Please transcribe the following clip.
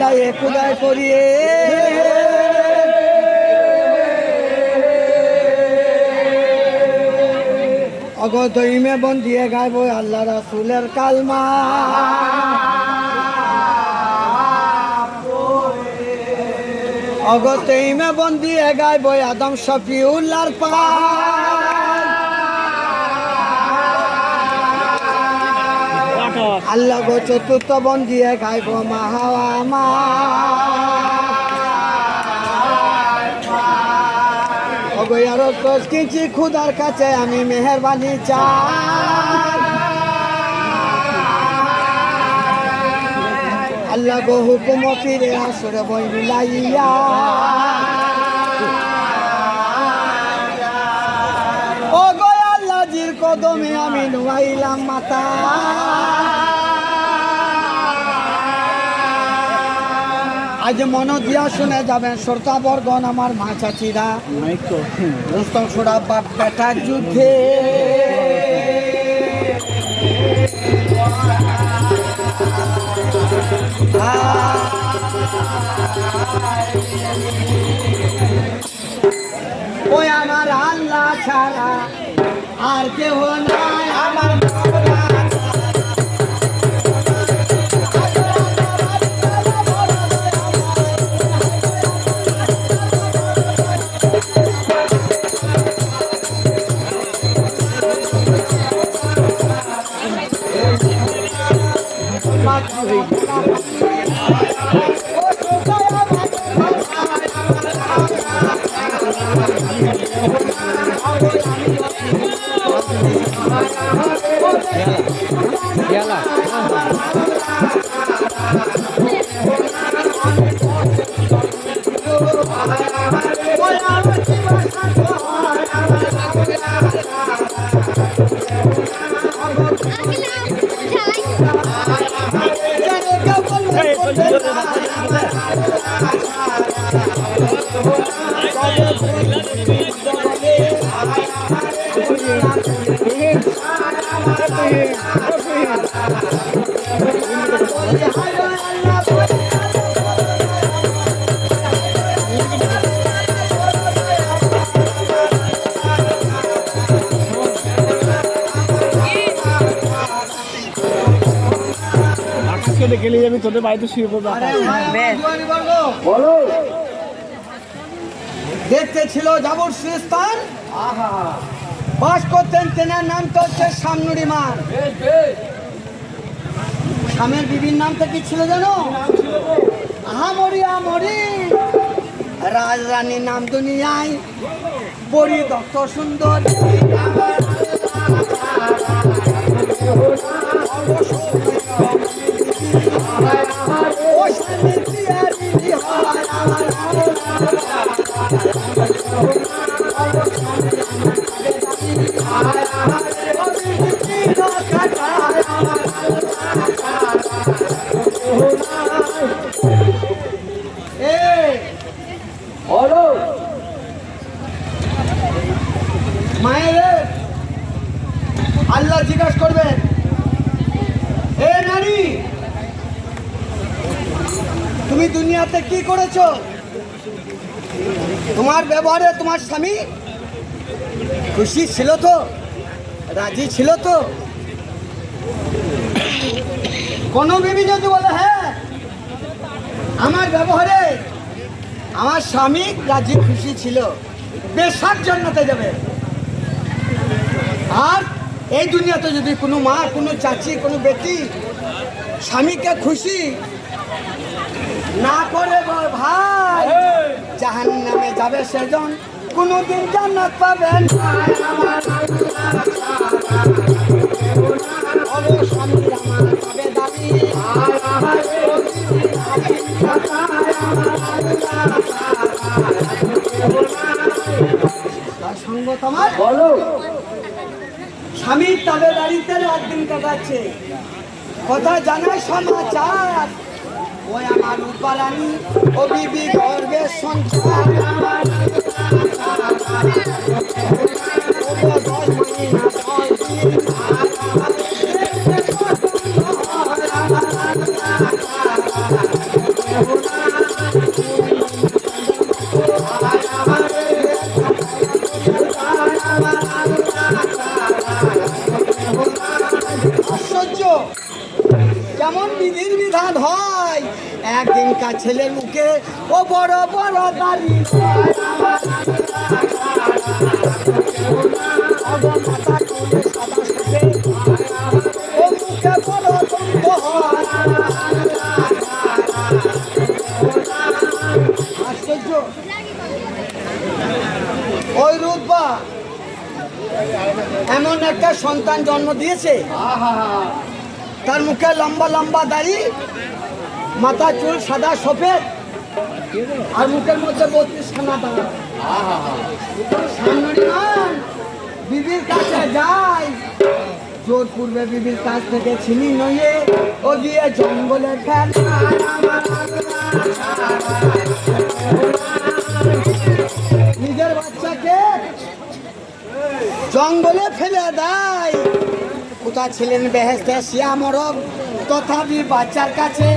মিলাই কুদায় করিয়ে অগত ইমে বন্দিয়ে গাইব আল্লাহ রাসুলের কালমা। অগত ইমে বন্দিয়ে গাইব আদম শফিউল্লার পা। আল্লাহ গো চতুর্থ বন্দিয়ে গাইব মাহাওয়া মা দশ কিঞ্চি খুদার কাছে আমি মেহরবানি চাই। আল্লাহ গো হুকুম ফিরে আসরে বই মিলাইয়া। ও গো আল্লাহ জির কদমে আমি নুয়াইলাম মাতা আজ মন দিয়া শুনে যাবেন শ্রোতা বর্গন আমার মা চাচিরা। রুস্তম বাপ যুদ্ধে। ওই আমার আল্লাহ ছাড়া আর কেউ নাই আমার Yalah. Hey, আজকে গেলে আমি তোদের বাড়িতে শুয়ে পড়ব বলো। দেখতে ছিল যাবর স্থান। বাস করতেন তেনার নাম তো হচ্ছে সামনুরি মান স্বামীর বিবির নামটা কি ছিল জানো আহামরি আমরি রাজরানীর নাম দুনিয়ায় বড়ি দত্ত সুন্দর আল্লাহ জিজ্ঞাসা করবেন, এ নারী তুমি দুনিয়াতে কি করেছ? তোমার ব্যবহারে তোমার স্বামী খুশি ছিল তো? রাজি ছিল তো? কোনো বিবি যদি বলে হ্যাঁ আমার ব্যবহারে আমার স্বামী রাজি খুশি ছিল, বেশার জন্যতে যাবে। আর এই দুনিয়াতে যদি কোনো মা, কোনো চাচি, কোনো বেটি স্বামীকে খুশি না করে ভাই জাহান নামে যাবে সেজন, কোনোদিন জান্নাত পাবেন সঙ্গ তোমার? বলো। স্বামীর তাদের বাড়িতে রাত দিন কাটাচ্ছে। কথা জানা সমাচার। ওই আমার উপরানি ও বিবি গর্বের সঞ্চার। একদিনকার ছেলের মুখে ও বড় বড় দাড়ি হয় এমন একটা সন্তান জন্ম দিয়েছে। তার মুখে লম্বা লম্বা দাড়ি, মাথা চুল সাদা সফেদ, আর মুখের মধ্যে বত্রিশ খানা দাঁড়া বিবির কাছে যাই। জোর পূর্বে বিবির কাছ থেকে ছিনি নইয়ে, ও গিয়ে জঙ্গলে ফেল নিজের বাচ্চাকে জঙ্গলে ফেলে দেয়। কোথা ছিলেন বেহেস্তে শিয়া মরব তথাপি বাচ্চার কাছে